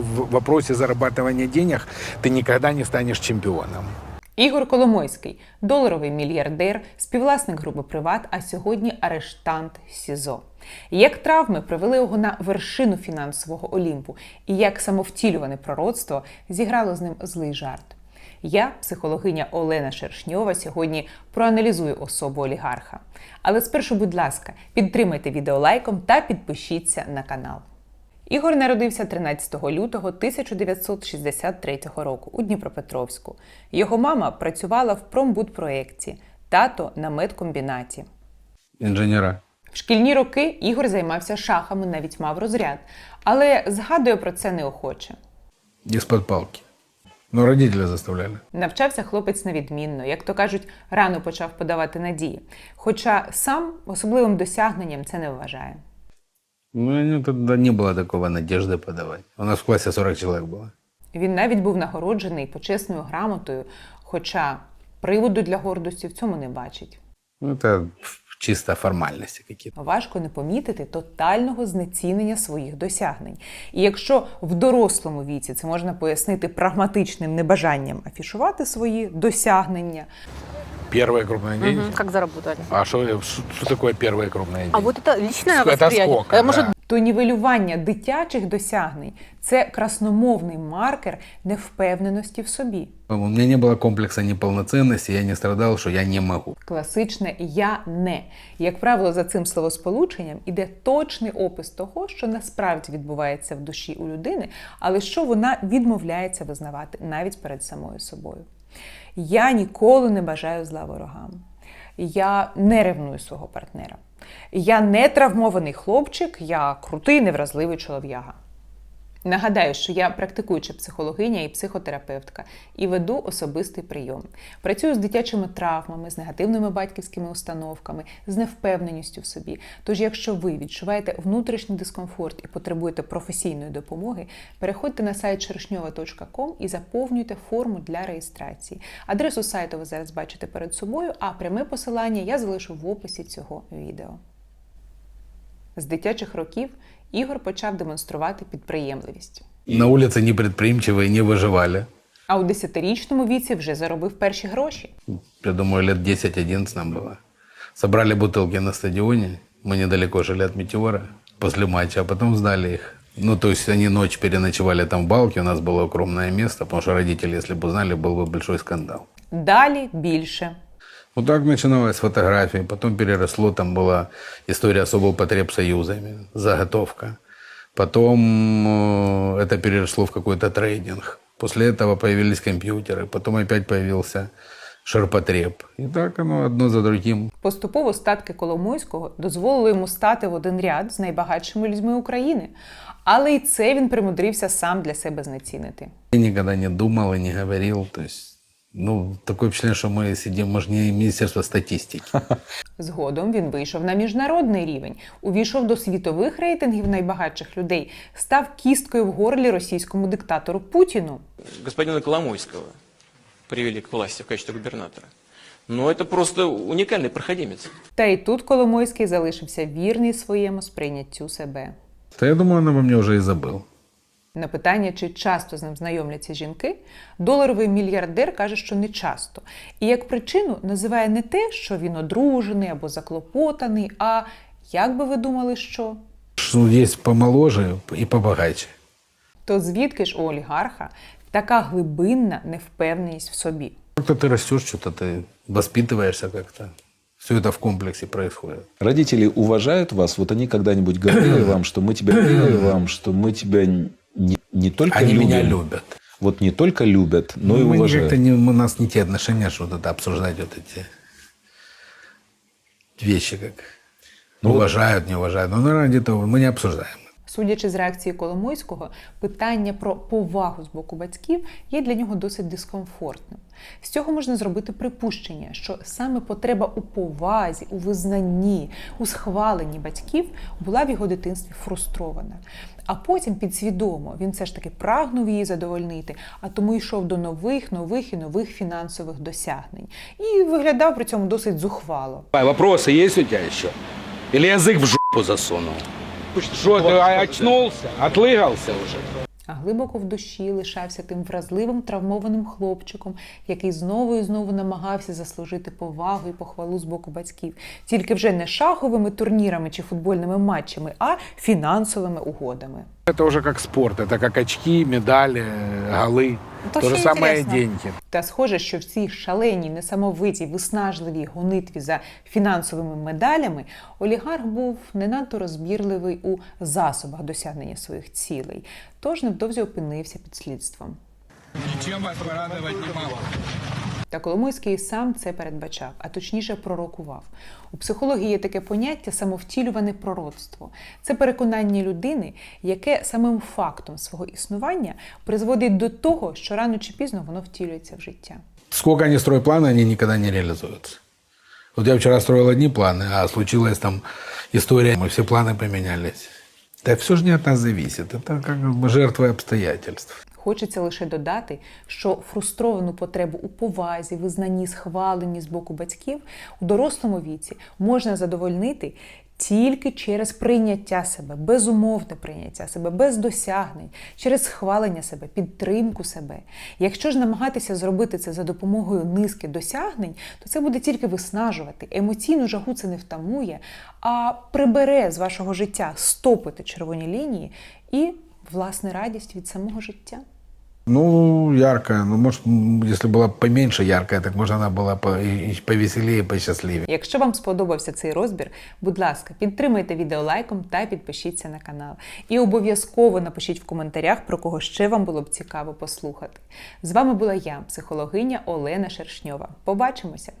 В вопросе зарабатывания денег ты никогда не станешь чемпионом. Ігор Коломойський, доларовий мільярдер, співвласник групи Приват, а сьогодні арештант СІЗО. Як травми привели його на вершину фінансового олімпу, і як самовтілюване пророцтво зіграло з ним злий жарт. Я, психологиня Олена Шершньова, сьогодні проаналізую особу олігарха. Але спершу, будь ласка, підтримайте відео лайком та підпишіться на канал. Ігор народився 13 лютого 1963 року у Дніпропетровську. Його мама працювала в промбудпроєкті, тато на медкомбінаті. Инженера. В шкільні роки Ігор займався шахами, навіть мав розряд, але згадує про це неохоче. Из-под палки. Но родители заставляли. Навчався хлопець невідмінно, як то кажуть, рано почав подавати надії. Хоча сам особливим досягненням це не вважає. Ну, ну, тогда не было такого надежды подавать. У нас в классе 40 человек было. Він навіть був нагороджений почесною грамотою, хоча приводу для гордості в цьому не бачить. Ну, это чисто формальности какие-то. Важко не помітити тотального знецінення своїх досягнень. І якщо в дорослому віці це можна пояснити прагматичним небажанням афішувати свої досягнення, Первые крупные деньги. Мгм, Как заработали? А что, что такое первые крупные деньги? А вот это личное Это восприятие. сколько, Э, Может, да. то нівелювання дитячих досягнень це красномовний маркер невпевненості в собі. У меня не было комплекса неполноценности, я не страдал, что я не могу. Класичне я не. Як правило, за цим словосполученням іде точний опис того, що насправді відбувається в душі у людини, але що вона відмовляється визнавати навіть перед самою собою. Я ніколи не бажаю зла ворогам. Я не ревную свого партнера. Я не травмований хлопчик, я крутий, невразливий чолов'яга. Нагадаю, що я практикуюча психологиня і психотерапевтка і веду особистий прийом. Працюю з дитячими травмами, з негативними батьківськими установками, з невпевненістю в собі. Тож, якщо ви відчуваєте внутрішній дискомфорт і потребуєте професійної допомоги, переходьте на сайт черешньова.ком і заповнюйте форму для реєстрації. Адресу сайту ви зараз бачите перед собою, а пряме посилання я залишу в описі цього відео. З дитячих років Ігор почав демонструвати підприємливість. На улице непредприимчивые не выживали. А у 10-річному віці вже заробив перші гроші. Я думаю, лет 10-11 нам было. Собрали бутылки на стадионе. Мы недалеко жили от Метеора после матча, а потом сдали их. Ну, то есть они ночь переночевали там в балке, у нас было укромное место, потому что родители, если бы узнали, был бы большой скандал. Далі більше. Вот так начиналось с фотографии, потом переросло, там была история особого потреб союзами, заготовка. Потом э, это переросло в какой-то трейдинг. После этого появились компьютеры, потом опять появился ширпотреб. И так оно одно за другим. Поступово статки Коломойського дозволили йому стати в один ряд з найбагатшими людьми України. Але і це він примудрився сам для себе знецінити. Я никогда не думал и не говорил. То есть, ну, такое впечатление, что мы сидим, мы же не Министерство статистики. Згодом він вийшов на міжнародний рівень, увійшов до світових рейтингів найбагатших людей, став кісткою в горлі російському диктатору Путіну. господина Коломойского привели к власти в качестве губернатора. Но это просто уникальный проходимец. Та й тут Коломойський залишився вірний своєму сприйняттю себе. Да я думаю, он обо мне уже и забыл. На питання, чи часто з ним знайомляться жінки, доларовий мільярдер каже, що не часто. І як причину називає не те, що він одружений або заклопотаний, а як би ви думали, що? Что есть помоложе и побогаче. То звідки ж у олігарха така глибинна невпевненість в собі? Как-то ты растешь, что-то ты воспитываешься как-то. Все это в комплексе происходит. Родители уважают вас? Вот они когда-нибудь говорили вам, что мы тебя говорили вам, что мы тебя не, не только Они любим, меня любят. вот не только любят, но и мы уважают. не, у нас не те отношения, что вот это обсуждать вот эти вещи, как Ну вот- уважают, не уважают. Ну, наверное, где-то мы не обсуждаем. Судячи з реакції Коломойського, питання про повагу з боку батьків є для нього досить дискомфортним. З цього можна зробити припущення, що саме потреба у повазі, у визнанні, у схваленні батьків була в його дитинстві фрустрована. А потім підсвідомо він все ж таки прагнув її задовольнити, а тому йшов до нових, нових і нових фінансових досягнень. І виглядав при цьому досить зухвало. А вопросы есть у тебя еще? Или язык в жопу засунул? Что, ты очнулся? Отлыгался уже? а глибоко в душі лишався тим вразливим травмованим хлопчиком, який знову і знову намагався заслужити повагу і похвалу з боку батьків, тільки вже не шаховими турнірами чи футбольними матчами, а фінансовими угодами. Это уже как спорт, это как очки, медали, голы. То То же все самое интересно. деньги. Та схоже, що в цій шаленій, несамовитій, виснажливій гонитві за фінансовими медалями олігарх був не надто розбірливий у засобах досягнення своїх цілей, тож невдовзі опинився під слідством. Ничем вас порадовать не мало. Та Коломойський сам це передбачав, а точніше пророкував. У психології є таке поняття самовтілюване пророцтво. Це переконання людини, яке самим фактом свого існування призводить до того, що рано чи пізно воно втілюється в життя. Сколько они строят планы, они никогда не реализуются. Вот я вчера строил одни планы, а случилась там история, мы все планы поменялись. Да все же не от нас зависит. Это как бы жертвы обстоятельств. Хочеться лише додати, що фрустровану потребу у повазі, визнанні, схваленні з боку батьків у дорослому віці можна задовольнити тільки через прийняття себе, безумовне прийняття себе, без досягнень, через схвалення себе, підтримку себе. Якщо ж намагатися зробити це за допомогою низки досягнень, то це буде тільки виснажувати. Емоційну жагу це не втамує, а прибере з вашого життя стопити червоні лінії і власне радість від самого життя. Ну, яркая. Ну, может, м, если была поменьше яркая, так может, она была по- и- и повеселее, посчастливее. Якщо вам сподобався цей розбір, будь ласка, підтримайте відео лайком та підпишіться на канал. І обов'язково напишіть в коментарях, про кого ще вам було б цікаво послухати. З вами була я, психологиня Олена Шершньова. Побачимося!